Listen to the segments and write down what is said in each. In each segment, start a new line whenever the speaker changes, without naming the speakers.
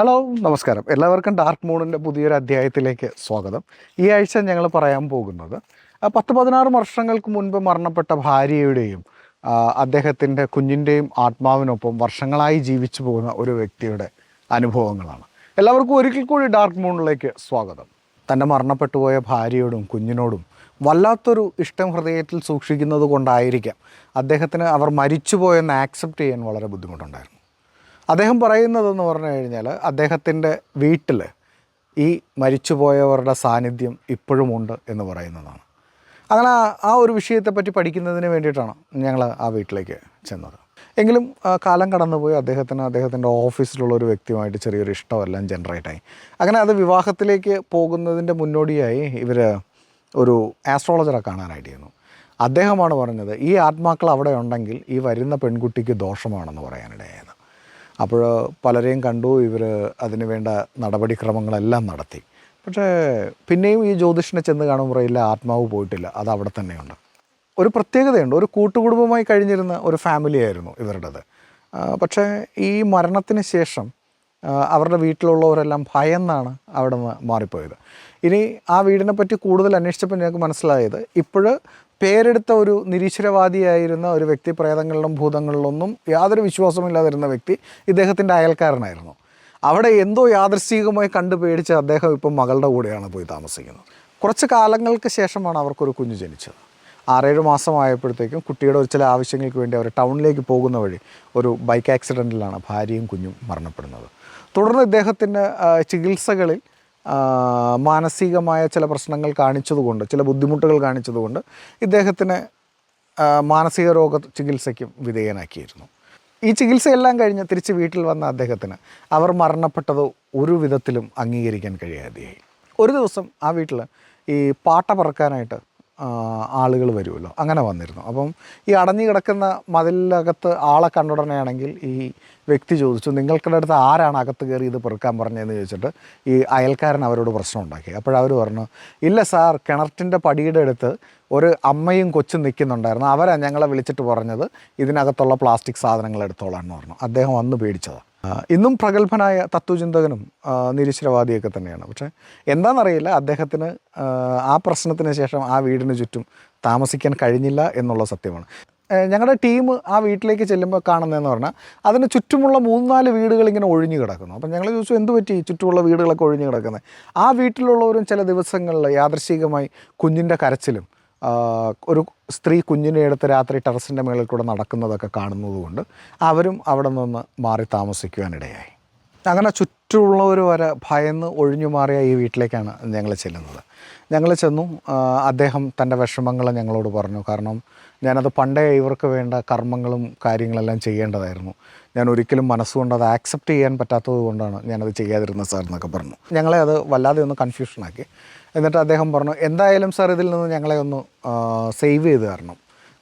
Hello നമസ്കാരം. എല്ലാവർക്കും dark മൂണിന്റെ പുതിയൊരു അധ്യായത്തിലേക്ക് സ്വാഗതം. ഈ ആഴ്ച ഞങ്ങൾ പറയാൻ പോകുന്നത് പത്ത് പതിനാറ് വർഷങ്ങൾക്ക് മുൻപ് മരണപ്പെട്ട ഭാര്യയുടെയും അദ്ദേഹത്തിന്റെ കുഞ്ഞിന്റെയും ആത്മാവിനൊപ്പം വർഷങ്ങളായി ജീവിച്ചു പോകുന്ന ഒരു വ്യക്തിയുടെ അനുഭവങ്ങളാണ്. എല്ലാവർക്കും ഒരിക്കൽ കൂടി ഡാർക്ക് മൂണിലേക്ക് സ്വാഗതം. തന്റെ മരണപ്പെട്ടു പോയ ഭാര്യയോടും കുഞ്ഞിനോടും വല്ലാത്തൊരു ഇഷ്ടം ഹൃദയത്തിൽ സൂക്ഷിക്കുന്നത് കൊണ്ടായിരിക്കാം അദ്ദേഹത്തിന് അവർ മരിച്ചുപോയെന്ന് ആക്സെപ്റ്റ് ചെയ്യാൻ വളരെ ബുദ്ധിമുട്ടുണ്ടായിരുന്നു. അദ്ദേഹം പറയുന്നതെന്ന് പറഞ്ഞു കഴിഞ്ഞാൽ അദ്ദേഹത്തിന്റെ വീട്ടിൽ ഈ മരിച്ചുപോയവരുടെ സാന്നിധ്യം ഇപ്പോഴുമുണ്ട് എന്ന് പറയുന്നതാണ്. അങ്ങനെ ആ- ഒരു വിഷയത്തെപ്പറ്റി പഠിക്കുന്നതിന് വേണ്ടിയിട്ടാണ് ഞങ്ങൾ ആ വീട്ടിലേക്ക് ചെന്നത്. എങ്കിലും കാലം കടന്നുപോയി. അദ്ദേഹത്തിന് അദ്ദേഹത്തിന്റെ ഓഫീസിലുള്ള ഒരു വ്യക്തിയുമായിട്ട് ചെറിയൊരു ഇഷ്ടമെല്ലാം ജനറേറ്റായി. അങ്ങനെ അത് വിവാഹത്തിലേക്ക് പോകുന്നതിന്റെ മുന്നോടിയായി ഇവർ ഒരു ആസ്ട്രോളജറെ കാണാനായിട്ട് ചെയ്യുന്നു. അദ്ദേഹമാണ് പറഞ്ഞത് ഈ ആത്മാക്കൾ അവിടെ ഉണ്ടെങ്കിൽ ഈ വരുന്ന പെൺകുട്ടിക്ക് ദോഷമാണെന്ന് പറയാനിടയായത്. അപ്പോൾ പലരെയും കണ്ടു ഇവർ അതിന് വേണ്ട നടപടിക്രമങ്ങളെല്ലാം നടത്തി. പക്ഷേ പിന്നെയും ഈ ജ്യോതിഷനെ ചെന്ന് കാണുമ്പോൾ ഇല്ല ആത്മാവ് പോയിട്ടില്ല അത് അവിടെ തന്നെയുണ്ട്. ഒരു പ്രത്യേകതയുണ്ട്. ഒരു കൂട്ടുകുടുംബമായി കഴിഞ്ഞിരുന്ന ഒരു ഫാമിലി ആയിരുന്നു ഇവരുടേത്. പക്ഷേ ഈ മരണത്തിന് ശേഷം അവരുടെ വീട്ടിലുള്ളവരെല്ലാം ഭയന്നാണ് അവിടെ നിന്ന് മാറിപ്പോയത്. ഇനി ആ വീടിനെ പറ്റി കൂടുതൽ അന്വേഷിച്ചപ്പോൾ ഞങ്ങൾക്ക് മനസ്സിലായത് ഇപ്പോഴ് പേരെടുത്ത ഒരു നിരീശ്വരവാദിയായിരുന്ന ഒരു വ്യക്തി പ്രേതങ്ങളിലും ഭൂതങ്ങളിലൊന്നും യാതൊരു വിശ്വാസമില്ലാതിരുന്ന വ്യക്തി ഇദ്ദേഹത്തിന്റെ അയൽക്കാരനായിരുന്നു. അവിടെ എന്തോ യാദൃശ്ചികമായി കണ്ടു പേടിച്ച് അദ്ദേഹം ഇപ്പം മകളുടെ കൂടെയാണ് പോയി താമസിക്കുന്നത്. കുറച്ച് കാലങ്ങൾക്ക് ശേഷമാണ് അവർക്കൊരു കുഞ്ഞ് ജനിച്ചത്. ആറേഴ് മാസമായപ്പോഴത്തേക്കും കുട്ടിയുടെ ഒരു ചില ആവശ്യങ്ങൾക്ക് വേണ്ടി അവർ ടൗണിലേക്ക് പോകുന്ന വഴി ഒരു ബൈക്ക് ആക്സിഡന്റിലാണ് ഭാര്യയും കുഞ്ഞും മരണപ്പെടുന്നത്. തുടർന്ന് ഇദ്ദേഹത്തിന്റെ ചികിത്സകളിൽ മാനസികമായ ചില പ്രശ്നങ്ങൾ കാണിച്ചതുകൊണ്ട് ചില ബുദ്ധിമുട്ടുകൾ കാണിച്ചതുകൊണ്ട് ഇദ്ദേഹത്തിന് മാനസിക രോഗ ചികിത്സയ്ക്കും വിധേയനാക്കിയിരുന്നു. ഈ ചികിത്സയെല്ലാം കഴിഞ്ഞ് തിരിച്ച് വീട്ടിൽ വന്ന അദ്ദേഹത്തിന് അവർ മരണപ്പെട്ടത് ഒരു വിധത്തിലും അംഗീകരിക്കാൻ കഴിയാതെയായി. ഒരു ദിവസം ആ വീട്ടിൽ ഈ പാട്ട പറക്കാനായിട്ട് ആളുകൾ വരുമല്ലോ. അങ്ങനെ വന്നിരുന്നു. അപ്പം ഈ അടഞ്ഞു കിടക്കുന്ന മതിലകത്ത് ആളെ കണ്ടുടനെയാണെങ്കിൽ ഈ വ്യക്തി ചോദിച്ചു നിങ്ങൾക്കിടെ അടുത്ത് ആരാണ് അകത്ത് കയറി ഇത് പെറുക്കാൻ പറഞ്ഞതെന്ന് ചോദിച്ചിട്ട് ഈ അയൽക്കാരൻ അവരോട് പ്രശ്നം ഉണ്ടാക്കി. അപ്പോഴവർ പറഞ്ഞു ഇല്ല സാർ കിണറ്റിന്റെ പടിയുടെ അടുത്ത് ഒരു അമ്മയും കൊച്ചും നിൽക്കുന്നുണ്ടായിരുന്നു. അവരാണ് ഞങ്ങളെ വിളിച്ചിട്ട് പറഞ്ഞത് ഇതിനകത്തുള്ള പ്ലാസ്റ്റിക് സാധനങ്ങൾ എടുത്തോളാം എന്ന് പറഞ്ഞു. അദ്ദേഹം വന്ന് പേടിച്ചതാണ് ഇന്നും പ്രഗത്ഭനായ തത്വചിന്തകനും നിരീശ്വരവാദിയൊക്കെ തന്നെയാണ്. പക്ഷേ എന്താണെന്നറിയില്ല അദ്ദേഹത്തിന് ആ, പ്രശ്നത്തിന് ശേഷം ആ വീടിന് ചുറ്റും താമസിക്കാൻ കഴിഞ്ഞില്ല എന്നുള്ള സത്യമാണ്. ഞങ്ങളുടെ ടീം ആ വീട്ടിലേക്ക് ചെല്ലുമ്പോൾ കാണുന്നതെന്ന് പറഞ്ഞാൽ അതിന് ചുറ്റുമുള്ള മൂന്നാൽ വീടുകൾ ഇങ്ങനെ ഒഴിഞ്ഞു കിടക്കുന്നു. അപ്പം ഞങ്ങൾ ചോദിച്ചു എന്ത് പറ്റി? ചുറ്റുമുള്ള വീടുകളൊക്കെ ഒഴിഞ്ഞു കിടക്കുന്നത് ആ വീട്ടിലുള്ളവരും ചില ദിവസങ്ങളിൽ യാദൃശികമായി കുഞ്ഞിന്റെ കരച്ചിലും ഒരു സ്ത്രീ കുഞ്ഞിനെ എടുത്ത് രാത്രി ടെറസിന്റെ മുകളിൽ കൂടെ നടക്കുന്നതൊക്കെ കാണുന്നതുകൊണ്ട് അവരും അവിടെ നിന്ന് മാറി താമസിക്കുവാനിടയായി. അങ്ങനെ ചുറ്റുമുള്ളവർ വരെ ഭയന്ന് ഒഴിഞ്ഞു മാറിയ ഈ വീട്ടിലേക്കാണ് ഞങ്ങൾ ചെല്ലുന്നത്. ഞങ്ങൾ ചെന്നു അദ്ദേഹം തന്റെ വിഷമങ്ങൾ ഞങ്ങളോട് പറഞ്ഞു. കാരണം ഞാനത് പണ്ടേ ഇവർക്ക് വേണ്ട കർമ്മങ്ങളും കാര്യങ്ങളെല്ലാം ചെയ്യേണ്ടതായിരുന്നു. ഞാൻ ഒരിക്കലും മനസ്സുകൊണ്ട് അത് ആക്സെപ്റ്റ് ചെയ്യാൻ പറ്റാത്തത് കൊണ്ടാണ് ഞാനത് ചെയ്യാതിരുന്നത് സാർ എന്നൊക്കെ പറഞ്ഞു. ഞങ്ങളെ അത് വല്ലാതെ ഒന്ന് കൺഫ്യൂഷനാക്കി എന്നിട്ട് അദ്ദേഹം പറഞ്ഞു എന്തായാലും സാർ ഇതിൽ നിന്ന് ഞങ്ങളെ ഒന്ന് സേവ് ചെയ്ത് തരണം.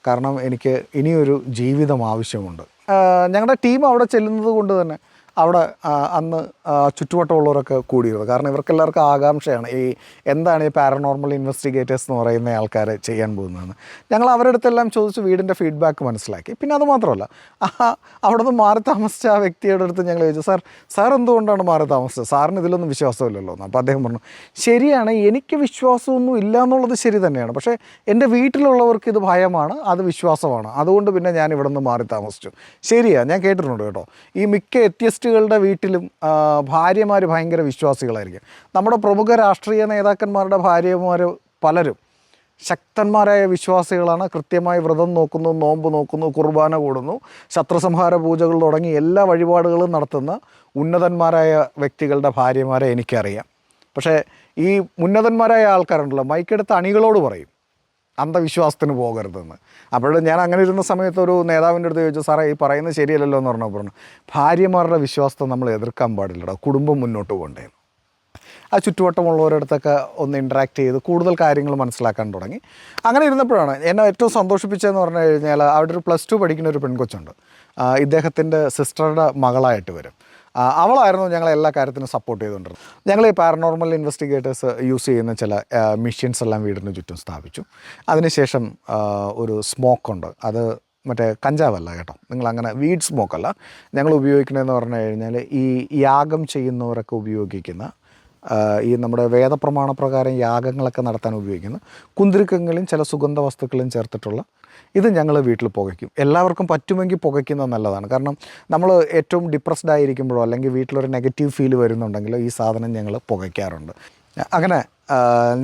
കാരണം എനിക്ക് ഇനിയൊരു ജീവിതം ആവശ്യമുണ്ട്. ഞങ്ങളുടെ ടീം അവിടെ ചെല്ലുന്നത് കൊണ്ട് തന്നെ അവിടെ അന്ന് ചുറ്റുവട്ടമുള്ളവരൊക്കെ കൂടിയിരുന്നു. കാരണം ഇവർക്കെല്ലാവർക്കും ആകാംക്ഷയാണ് ഈ എന്താണ് ഈ പാരനോർമൽ ഇൻവെസ്റ്റിഗേറ്റേഴ്സ് എന്ന് പറയുന്ന ആൾക്കാർ ചെയ്യാൻ പോകുന്നതെന്ന്. ഞങ്ങൾ അവരുടെ അടുത്തെല്ലാം ചോദിച്ച് വീടിന്റെ ഫീഡ്ബാക്ക് മനസ്സിലാക്കി. പിന്നെ അത് മാത്രമല്ല ആ അവിടെ നിന്ന് മാറി താമസിച്ച ആ വ്യക്തിയുടെ അടുത്ത് ഞങ്ങൾ ചോദിച്ചു സാർ സാർ എന്തുകൊണ്ടാണ് മാറി താമസിച്ചത്? സാറിന് ഇതിലൊന്നും വിശ്വാസമില്ലല്ലോ. എന്ന് അപ്പോൾ അദ്ദേഹം പറഞ്ഞു ശരിയാണ് എനിക്ക് വിശ്വാസമൊന്നും ഇല്ല എന്നുള്ളത് ശരി തന്നെയാണ്. പക്ഷേ എന്റെ വീട്ടിലുള്ളവർക്ക് ഇത് ഭയമാണ് അത് വിശ്വാസമാണ്. അതുകൊണ്ട് പിന്നെ ഞാൻ ഇവിടെ നിന്ന് മാറി താമസിച്ചു. ശരിയാണ് ഞാൻ കേട്ടിട്ടുണ്ട് കേട്ടോ. ഈ മിക്ക എത്യസ്റ്റുകളുടെ വീട്ടിലും ഭാര്യമാർ ഭയങ്കര വിശ്വാസികളായിരിക്കും. നമ്മുടെ പ്രമുഖ രാഷ്ട്രീയ നേതാക്കന്മാരുടെ ഭാര്യമാർ പലരും ശക്തന്മാരായ വിശ്വാസികളാണ്. കൃത്യമായി വ്രതം നോക്കുന്നു നോമ്പ് നോക്കുന്നു കുർബാന കൂടുന്നു. ശത്രുസംഹാര പൂജകൾ തുടങ്ങി എല്ലാ വഴിപാടുകളും നടത്തുന്ന ഉന്നതന്മാരായ വ്യക്തികളുടെ ഭാര്യമാരെ എനിക്കറിയാം. പക്ഷേ ഈ ഉന്നതന്മാരായ ആൾക്കാരുണ്ടല്ലോ മൈക്കെടുത്ത് അണികളോട് പറയും. അന്ധവിശ്വാസത്തിന് പോകരുതെന്ന്. അപ്പോൾ ഞാൻ അങ്ങനെ ഇരുന്ന സമയത്ത് ഒരു നേതാവിന്റെ അടുത്ത് ചോദിച്ചു സാറേ ഈ പറയുന്നത് ശരിയല്ലല്ലോ എന്ന് പറഞ്ഞപ്പോൾ പറഞ്ഞു ഭാര്യമാരുടെ വിശ്വാസത്തെ നമ്മൾ എതിർക്കാൻ പാടില്ലടാ കുടുംബം മുന്നോട്ട് കൊണ്ടേ ആ ചുറ്റുവട്ടമുള്ളവരടുത്തൊക്കെ ഒന്ന് ഇൻട്രാക്ട് ചെയ്ത് കൂടുതൽ കാര്യങ്ങൾ മനസ്സിലാക്കാൻ തുടങ്ങി. അങ്ങനെ ഇരുന്നപ്പോഴാണ് എന്നെ ഏറ്റവും സന്തോഷിപ്പിച്ചതെന്ന് പറഞ്ഞു കഴിഞ്ഞാൽ അവിടെ ഒരു പ്ലസ് ടു പഠിക്കുന്ന ഒരു പെൺകൊച്ചുണ്ട്. ഇദ്ദേഹത്തിന്റെ സിസ്റ്ററുടെ മകളായിട്ട് വരും. അവളായിരുന്നു ഞങ്ങളെ എല്ലാ കാര്യത്തിനും സപ്പോർട്ട് ചെയ്തുകൊണ്ടിരുന്നത്. ഞങ്ങൾ ഈ പാരനോർമൽ ഇൻവെസ്റ്റിഗേറ്റേഴ്സ് യൂസ് ചെയ്യുന്ന ചില മെഷീൻസ് എല്ലാം വീടിന് ചുറ്റും സ്ഥാപിച്ചു. അതിനുശേഷം ഒരു സ്മോക്ക് ഉണ്ട്. അത് മറ്റേ കഞ്ചാവല്ല കേട്ടോ. നിങ്ങൾ അങ്ങനെ വീഡ് സ്മോക്കല്ല ഞങ്ങൾ ഉപയോഗിക്കണമെന്ന് പറഞ്ഞു കഴിഞ്ഞാൽ ഈ യാഗം ചെയ്യുന്നവരൊക്കെ ഉപയോഗിക്കുന്ന ഈ നമ്മുടെ വേദപ്രമാണ പ്രകാരം യാഗങ്ങളൊക്കെ നടത്താൻ ഉപയോഗിക്കുന്ന. കുന്തിരിക്കങ്ങളും ചില സുഗന്ധ വസ്തുക്കളും ചേർത്തിട്ടുള്ള ഇത് ഞങ്ങൾ വീട്ടിൽ പുകയ്ക്കും. എല്ലാവർക്കും പറ്റുമെങ്കിൽ പുകയ്ക്കുന്നത് നല്ലതാണ്. കാരണം നമ്മൾ ഏറ്റവും ഡിപ്രസ്ഡ് ആയിരിക്കുമ്പോഴോ അല്ലെങ്കിൽ വീട്ടിലൊരു നെഗറ്റീവ് ഫീൽ വരുന്നുണ്ടെങ്കിലോ ഈ സാധനം ഞങ്ങൾ പുകയ്ക്കാറുണ്ട്. അങ്ങനെ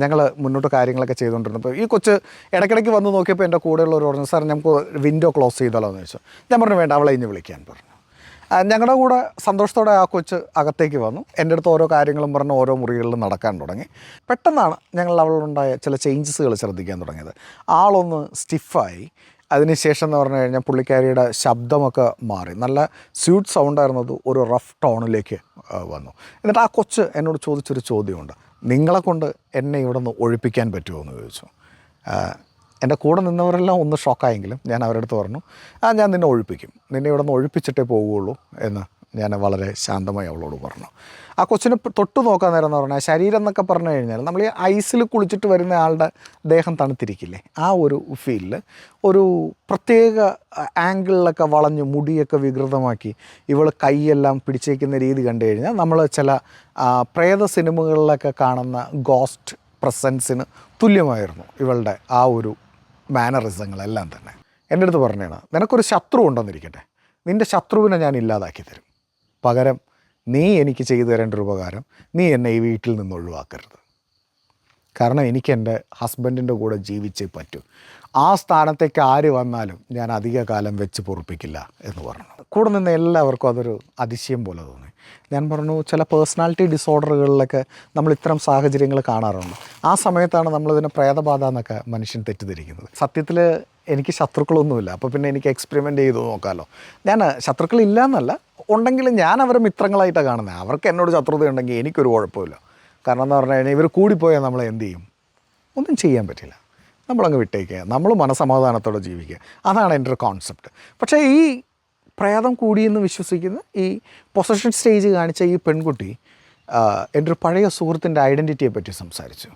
ഞങ്ങൾ മുന്നോട്ട് കാര്യങ്ങളൊക്കെ ചെയ്തുകൊണ്ടിരുന്നപ്പോൾ ഈ കൊച്ച് ഇടയ്ക്കിടയ്ക്ക് വന്ന് നോക്കിയപ്പോൾ എന്റെ കൂടെയുള്ളവർ പറഞ്ഞു സാർ ഞങ്ങൾക്ക് വിൻഡോ ക്ലോസ് ചെയ്താലോ? എന്ന് ചോദിച്ചു. ഞാൻ പറഞ്ഞു വേണ്ട അവളെ ഇനി വിളിക്കാൻ പറഞ്ഞു. ഞങ്ങളുടെ കൂടെ സന്തോഷത്തോടെ ആ കൊച്ച് അകത്തേക്ക് വന്നു. എന്റെ അടുത്ത് ഓരോ കാര്യങ്ങളും പറഞ്ഞ് ഓരോ മുറികളിലും നടക്കാൻ തുടങ്ങി. പെട്ടെന്നാണ് ഞങ്ങൾ അവളുണ്ടായ ചില ചേഞ്ചസുകൾ ശ്രദ്ധിക്കാൻ തുടങ്ങിയത്. ആളൊന്ന് സ്റ്റിഫായി അതിനുശേഷം എന്ന് പറഞ്ഞു കഴിഞ്ഞാൽ പുള്ളിക്കാരിയുടെ ശബ്ദമൊക്കെ മാറി. നല്ല സ്യൂട്ട് സൗണ്ടായിരുന്നത് ഒരു റഫ് ടോണിലേക്ക് വന്നു. എന്നിട്ട് ആ കൊച്ച് എന്നോട് ചോദിച്ചൊരു ചോദ്യമുണ്ട്. നിങ്ങളെ കൊണ്ട് എന്നെ ഇവിടെ നിന്ന് ഒഴിപ്പിക്കാൻ പറ്റുമോ എന്ന് ചോദിച്ചു. എന്റെ കൂടെ നിന്നവരെല്ലാം ഒന്ന് ഷോക്കായെങ്കിലും ഞാൻ അവരുടെ അടുത്ത് പറഞ്ഞു ആ ഞാൻ നിന്നെ ഒഴിപ്പിക്കും. നിന്നെ ഇവിടെ നിന്ന് ഒഴിപ്പിച്ചിട്ടേ പോവുകയുള്ളൂ എന്ന് ഞാൻ വളരെ ശാന്തമായി അവളോട് പറഞ്ഞു. ആ കൊച്ചിനെ തൊട്ട് നോക്കാൻ നേരം എന്ന് പറഞ്ഞാൽ ശരീരം എന്നൊക്കെ പറഞ്ഞു കഴിഞ്ഞാൽ നമ്മൾ ഈ ഐസിൽ കുളിച്ചിട്ട് വരുന്ന ആളുടെ ദേഹം തണുത്തിരിക്കില്ലേ? ആ ഒരു ഫീലിൽ ഒരു പ്രത്യേക ആംഗിളിലൊക്കെ വളഞ്ഞ് മുടിയൊക്കെ വികൃതമാക്കി ഇവൾ കൈയെല്ലാം പിടിച്ചേക്കുന്ന രീതി കണ്ടു കഴിഞ്ഞാൽ നമ്മൾ ചില പ്രേത സിനിമകളിലൊക്കെ കാണുന്ന ഗോസ്റ്റ് പ്രസൻസിന് തുല്യമായിരുന്നു ഇവളുടെ ആ ഒരു മാനറിസങ്ങളെല്ലാം തന്നെ. എന്റെ അടുത്ത് പറഞ്ഞാണ് നിനക്കൊരു ശത്രു ഉണ്ടെന്നിരിക്കട്ടെ. നിന്റെ ശത്രുവിനെ ഞാൻ ഇല്ലാതാക്കി തരും. പകരം നീ എനിക്ക് ചെയ്തു തരേണ്ട ഒരു ഉപകാരം നീ എന്നെ ഈ വീട്ടിൽ നിന്ന് ഒഴിവാക്കരുത്. കാരണം എനിക്ക് എന്റെ ഹസ്ബൻഡിന്റെ കൂടെ ജീവിച്ചേ പറ്റൂ. ആ സ്ഥാനത്തേക്ക് ആര് വന്നാലും ഞാൻ അധിക കാലം വെച്ച് പൊറുപ്പിക്കില്ല എന്ന് പറഞ്ഞു. കൂടെ നിന്ന് എല്ലാവർക്കും അതൊരു അതിശയം പോലെ തോന്നി. ഞാൻ പറഞ്ഞു ചില പേഴ്സണാലിറ്റി ഡിസോർഡറുകളിലൊക്കെ നമ്മൾ ഇത്തരം സാഹചര്യങ്ങൾ കാണാറുണ്ട്. ആ സമയത്താണ് നമ്മളിതിനെ പ്രേതബാധ എന്നൊക്കെ മനുഷ്യൻ തെറ്റിദ്ധരിക്കുന്നത്. സത്യത്തിൽ എനിക്ക് ശത്രുക്കളൊന്നുമില്ല. അപ്പോൾ പിന്നെ എനിക്ക് എക്സ്പെരിമെന്റ് ചെയ്ത് നോക്കാമല്ലോ ഞാൻ ശത്രുക്കളില്ല എന്നല്ല ഉണ്ടെങ്കിലും ഞാൻ അവരെ മിത്രങ്ങളായിട്ടാണ് കാണുന്നത്. അവർക്ക് എന്നോട് ശത്രുത ഉണ്ടെങ്കിൽ എനിക്കൊരു കുഴപ്പമില്ല. കാരണം എന്ന് പറഞ്ഞു കഴിഞ്ഞാൽ ഇവർ കൂടിപ്പോയാൽ നമ്മൾ എന്ത് ചെയ്യും? ഒന്നും ചെയ്യാൻ പറ്റില്ല. നമ്മളങ്ങ് വിട്ടേക്കുക. നമ്മൾ മനസമാധാനത്തോടെ ജീവിക്കുക. അതാണ് എന്റെ ഒരു കോൺസെപ്റ്റ് പക്ഷേ ഈ പ്രേതം കൂടിയെന്ന് വിശ്വസിക്കുന്ന ഈ പൊസഷൻ സ്റ്റേജ് കാണിച്ച ഈ പെൺകുട്ടി എന്റെ ഒരു പഴയ സുഹൃത്തിന്റെ ഐഡന്റിറ്റിയെ പറ്റി സംസാരിച്ചു.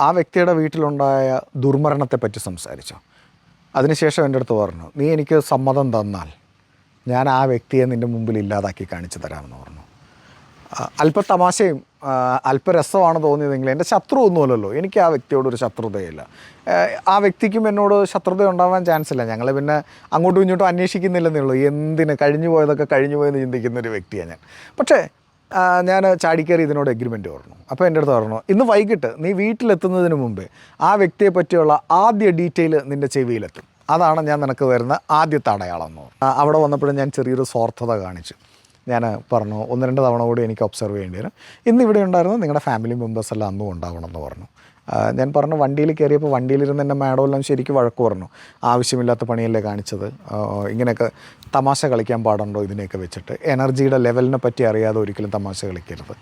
ആ, വ്യക്തിയുടെ വീട്ടിലുണ്ടായ ദുർമരണത്തെ പറ്റി സംസാരിച്ചു. അതിനുശേഷം എന്റെ അടുത്ത് പറഞ്ഞു നീ എനിക്ക് സമ്മതം തന്നാൽ ഞാൻ ആ വ്യക്തിയെ നിന്റെ മുമ്പിൽ ഇല്ലാതാക്കി കാണിച്ചു തരാമെന്ന് പറഞ്ഞു. അല്പ തമാശയും അല്പ രസമാണ് തോന്നിയതെങ്കിൽ എന്റെ ശത്രു ഒന്നുമല്ലല്ലോ. എനിക്ക് ആ വ്യക്തിയോട് ഒരു ശത്രുതയില്ല. ആ, വ്യക്തിക്കും എന്നോട് ശത്രുത ഉണ്ടാവാൻ ചാൻസ് ഇല്ല. ഞങ്ങൾ പിന്നെ അങ്ങോട്ടും ഇങ്ങോട്ടും അന്വേഷിക്കുന്നില്ലെന്നേ ഉള്ളൂ. എന്തിന് കഴിഞ്ഞു പോയതൊക്കെ കഴിഞ്ഞു പോയെന്ന് ചിന്തിക്കുന്ന ഒരു വ്യക്തിയാണ് ഞാൻ. പക്ഷേ ഞാൻ ചാടിക്കയറി ഇതിനോട് എഗ്രിമെന്റ് പറഞ്ഞു. അപ്പോൾ എന്റെ അടുത്ത് പറഞ്ഞു ഇന്ന് വൈകിട്ട് നീ വീട്ടിലെത്തുന്നതിന് മുമ്പേ ആ വ്യക്തിയെ പറ്റിയുള്ള ആദ്യ ഡീറ്റെയിൽ നിന്റെ ചെവിയിലെത്തും. അതാണ് ഞാൻ നിനക്ക് വരുന്ന ആദ്യത്തെ അടയാളം എന്ന് അവിടെ വന്നപ്പോഴും ഞാൻ ചെറിയൊരു സ്വാർത്ഥത കാണിച്ചു. ഞാൻ പറഞ്ഞു ഒന്ന് രണ്ട് തവണ കൂടി എനിക്ക് ഒബ്സർവ് ചെയ്യേണ്ടി വരും. ഇന്ന് ഇവിടെ ഉണ്ടായിരുന്നു നിങ്ങളുടെ ഫാമിലി മെമ്പേഴ്സ് എല്ലാം അന്നും ഉണ്ടാവണം എന്ന് പറഞ്ഞു. ഞാൻ പറഞ്ഞു വണ്ടിയിൽ കയറിയപ്പോൾ വണ്ടിയിലിരുന്ന് എന്റെ മാഡം എല്ലാം ശരിക്കും വഴക്ക് പറഞ്ഞു. ആവശ്യമില്ലാത്ത പണിയല്ലേ കാണിച്ചത്? ഇങ്ങനെയൊക്കെ തമാശ കളിക്കാൻ പാടുണ്ടോ ഇതിനെയൊക്കെ വെച്ചിട്ട്? എനർജിയുടെ ലെവലിനെ പറ്റി അറിയാതെ ഒരിക്കലും തമാശ കളിക്കരുത്.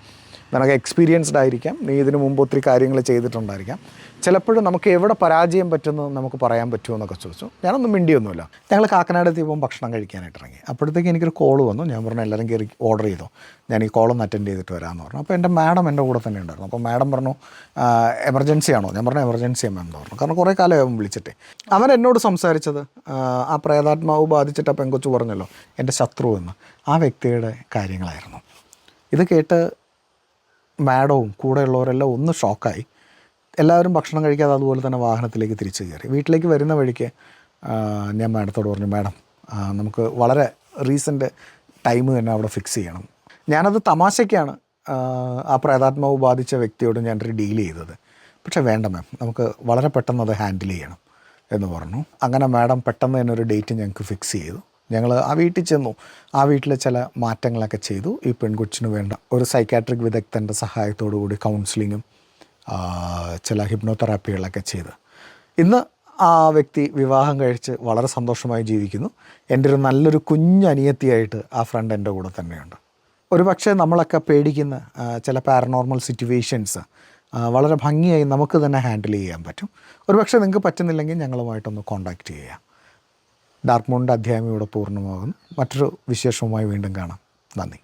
നിനക്ക് എക്സ്പീരിയൻസ്ഡ് ആയിരിക്കാം. നീ ഇതിനു മുമ്പ് ഒത്തിരി കാര്യങ്ങൾ ചെയ്തിട്ടുണ്ടായിരിക്കാം. ചിലപ്പോഴും നമുക്ക് എവിടെ പരാജയം പറ്റുമെന്ന് നമുക്ക് പറയാൻ പറ്റുമോ എന്നൊക്കെ ചോദിച്ചു. ഞാനൊന്നും മിണ്ടിയൊന്നുമില്ല. ഞങ്ങൾ കാക്കനാട് എത്തിയപ്പോൾ ഭക്ഷണം കഴിക്കാനായിട്ട് ഇറങ്ങി. അപ്പോഴത്തേക്ക് എനിക്കൊരു കോൾ വന്നു. ഞാൻ പറഞ്ഞു എല്ലാവരും കയറി ഓർഡർ ചെയ്തോ? ഞാൻ ഈ കോളൊന്ന് അറ്റൻഡ് ചെയ്തിട്ട് വരാമെന്ന് പറഞ്ഞു. അപ്പോൾ എന്റെ മാഡം എന്റെ കൂടെ തന്നെ ഉണ്ടായിരുന്നു. അപ്പോൾ മാഡം പറഞ്ഞു എമർജൻസി ആണോ? ഞാൻ പറഞ്ഞു എമർജൻസി മാം എന്ന് പറഞ്ഞു. കാരണം കുറേ കാലം അവൻ വിളിച്ചിട്ട്. അവൻ എന്നോട് സംസാരിച്ചത് ആ, പ്രേതാത്മാവ് ബാധിച്ചിട്ട് ആ പെങ്കൊച്ചു പറഞ്ഞല്ലോ എന്റെ ശത്രു എന്ന്. ആ വ്യക്തിയുടെ കാര്യങ്ങളായിരുന്നു. ഇത് കേട്ട് മാഡവും കൂടെയുള്ളവരെല്ലാം ഒന്ന് ഷോക്കായി. എല്ലാവരും ഭക്ഷണം കഴിക്കാതെ അതുപോലെ തന്നെ വാഹനത്തിലേക്ക് തിരിച്ചു കയറി. വീട്ടിലേക്ക് വരുന്ന വഴിക്ക് ഞാൻ മാഡത്തോട് പറഞ്ഞു മാഡം നമുക്ക് വളരെ റീസെന്റ് ടൈം തന്നെ അവിടെ ഫിക്സ് ചെയ്യണം. ഞാനത് തമാശയ്ക്കാണ് ആ, പ്രേതാത്മാവ് ബാധിച്ച വ്യക്തിയോട് ഞാനൊരു ഡീൽ ചെയ്തത്. പക്ഷേ വേണ്ട മാം നമുക്ക് വളരെ പെട്ടെന്ന് അത് ഹാൻഡിൽ ചെയ്യണം എന്ന് പറഞ്ഞു. അങ്ങനെ മാഡം പെട്ടെന്ന് തന്നെ ഒരു ഡേറ്റ് ഞങ്ങൾക്ക് ഫിക്സ് ചെയ്തു. ഞങ്ങൾ ആ വീട്ടിൽ ചെന്നു. ആ വീട്ടിലെ ചില മാറ്റങ്ങളൊക്കെ ചെയ്തു. ഈ പെൺകൊച്ചിന് വേണ്ട ഒരു സൈക്കാട്രിക് വിദഗ്ധന്റെ സഹായത്തോടു കൂടി കൗൺസിലിങ്ങും ചില ഹിപ്നോതെറാപ്പികളൊക്കെ ചെയ്ത്. ഇന്ന് ആ വ്യക്തി വിവാഹം കഴിച്ച് വളരെ സന്തോഷമായി ജീവിക്കുന്നു. എന്റെ ഒരു നല്ലൊരു കുഞ്ഞനിയത്തിയായിട്ട് ആ ഫ്രണ്ട് എന്റെ കൂടെ തന്നെയുണ്ട്. ഒരു പക്ഷേ നമ്മളൊക്കെ പേടിക്കുന്ന ചില പാരനോർമൽ സിറ്റുവേഷൻസ് വളരെ ഭംഗിയായി നമുക്ക് തന്നെ ഹാൻഡിൽ ചെയ്യാൻ പറ്റും. ഒരു പക്ഷേ നിങ്ങൾക്ക് പറ്റുന്നില്ലെങ്കിൽ ഞങ്ങളുമായിട്ടൊന്ന് കോൺടാക്റ്റ് ചെയ്യുക. ഡാർക്ക് മൂണിന്റെ അധ്യായം ഇവിടെ പൂർണമാകുന്നു മറ്റൊരു വിശേഷവുമായി വീണ്ടും കാണാം. നന്ദി.